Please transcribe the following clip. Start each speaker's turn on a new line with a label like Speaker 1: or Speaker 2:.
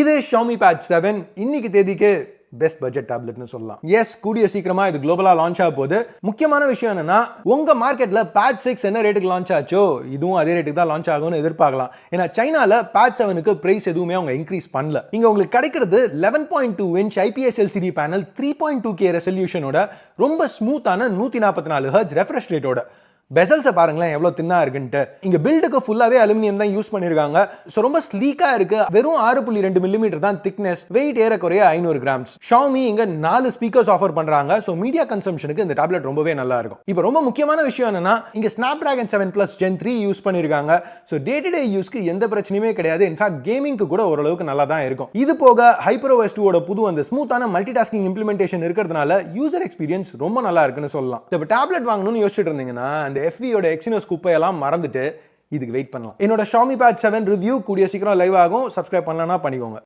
Speaker 1: இது Xiaomi bad seven இன்னைக்கு தேதிக்கு பெஸ்ட் பட்ஜெட் டேப்லெட்னு சொல்லலாம். எஸ் கூடிய சீக்கிரமா இது குளோபலா லான்ச் ஆக போகுது. முக்கியமான விஷயம் என்னன்னா உங்க மார்க்கெட்ல பேட் சிக்ஸ் என்ன ரேட்டுக்கு லான்ச் ஆச்சோ இதுவும் அதே ரேட்டுக்கு தான் லான்ச் ஆகும்னு எதிர்பார்க்கலாம். ஏன்னா சைனால பேட் செவனுக்கு பிரைஸ் எதுவுமே அவங்க இன்க்ரீஸ் பண்ணல. இங்க உங்களுக்கு கிடைக்கிறது eleven point two inch IPS LCD panel three point two K ரெசல்யூஷனோட ரொம்ப ஸ்மூத்தான நூத்தி நாற்பத்தி நாலு ஹர்ட்ஸ் ரெஃப்ரெஷ் ரேட்டோட பெசல்ஸை பாருங்களேன் எவ்வளோ தின்னா இருக்குன்ட்டு. இங்கே பில்டுக்கு ஃபுல்லாகவே அலுமினியம் தான் யூஸ் பண்ணியிருக்காங்க ஸோ ரொம்ப ஸ்லீக்காக இருக்குது வெறும் ஆறு புள்ளி ரெண்டு மில்லிமீட்டர் தான் திக்னஸ் வெயிட் ஏறக்குறைய ஐநூறு கிராம்ஸ் ஷாமி இங்கே நாலு ஸ்பீக்கர்ஸ் ஆஃபர் பண்ணுறாங்க ஸோ மீடியா கன்சம்ஷனுக்கு இந்த டேப்லெட் ரொம்பவே நல்லா இருக்கும். இப்போ ரொம்ப முக்கியமான விஷயம் என்னன்னா இங்கே Snapdragon seven plus gen three use பண்ணியிருக்காங்க ஸோ டே டு டே யூஸ்க்கு எந்த பிரச்சனையுமே கிடையாது. இன்ஃபேக்ட் கேமிங்க்கு கூட ஓரளவுக்கு நல்லா தான் இருக்கும். இது போக ஹைப்ரோ டூவோட புது அந்த ஸ்மூத்தான மல்டி டாஸ்கிங் இம்ப்ளிமெண்டேஷன் இருக்கிறதுனால யூசர் எக்ஸ்பீரியன்ஸ் ரொம்ப நல்லா இருக்குன்னு சொல்லலாம். இப்போ டேப்லெட் வாங்கணும்னு யோசிச்சுட்டு இருந்தீங்கன்னா அந்த எஃபியோட எக்ஸினோஸ் குப்பையெல்லாம் மறந்துட்டு இதுக்கு வெயிட் பண்ணலாம். என்னோட ஷாமி பேட் செவன் ரிவ்யூ கூடிய சீக்கிரம் லைவ் ஆகும். சப்ஸ்கிரைப் பண்ணலன்னா பண்ணிக்கோங்க.